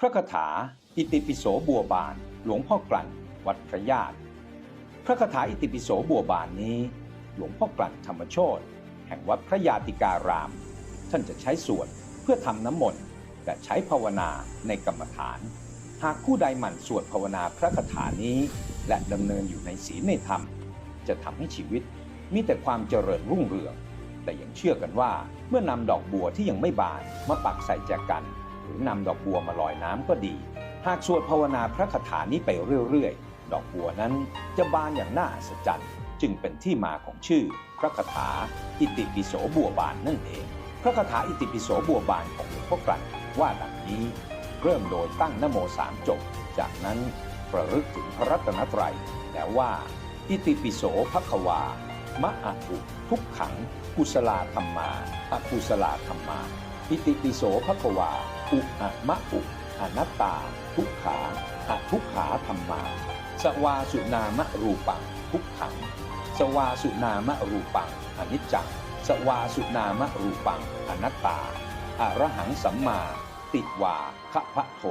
พระคาถาอิติปิโสบัวบาน หลวงพ่อกลั่นวัดพระญาติพระคาถาอิติปิโสบัวบานนี้ หลวงพ่อกลั่นธรรมโชตแห่งวัดพระยาติการาม ท่านจะใช้สวดเพื่อทำน้ำมนต์และใช้ภาวนาในกรรมฐาน หากผู้ใดหมั่นสวดภาวนาพระคาถานี้ และดำเนินอยู่ในศีลในธรรม จะทำให้ชีวิตมีแต่ความเจริญรุ่งเรือง แต่ยังเชื่อกันว่าเมื่อนำดอกบัวที่ยังไม่บานมาปักใส่แจกัน หรือนำดอกบัวมาลอยน้ำก็ดี หากสวดภาวนาพระคาถานี้ไปเรื่อยๆ ดอกบัวนั้นจะบานอย่างน่าอัศจรรย์จึงเป็นที่มาของชื่อ พระคาถาอิติปิโสบัวบานนั่นเอง พระคาถาอิติปิโสบัวบานของหลวงพ่อกลั่นว่าดังนี้ เริ่มโดยตั้งนโมสามจบ จากนั้นประลึกถึงพระรัตนตรัยแล้วว่า อิติปิโสภความะอะอุทุกขัง กุศลาธรรมาอกุศลาธรรมา อิติปิโสภควา อุอะมะอุอนัตตา ทุกขาอะทุกขาธรรมา สวาสุนามะรูปัง ทุกขัง สวาสุนามะรูปังอนิจจัง สวาสุนามะรูปังอนัตตาอรหังสัมมา ติวาคะพะโท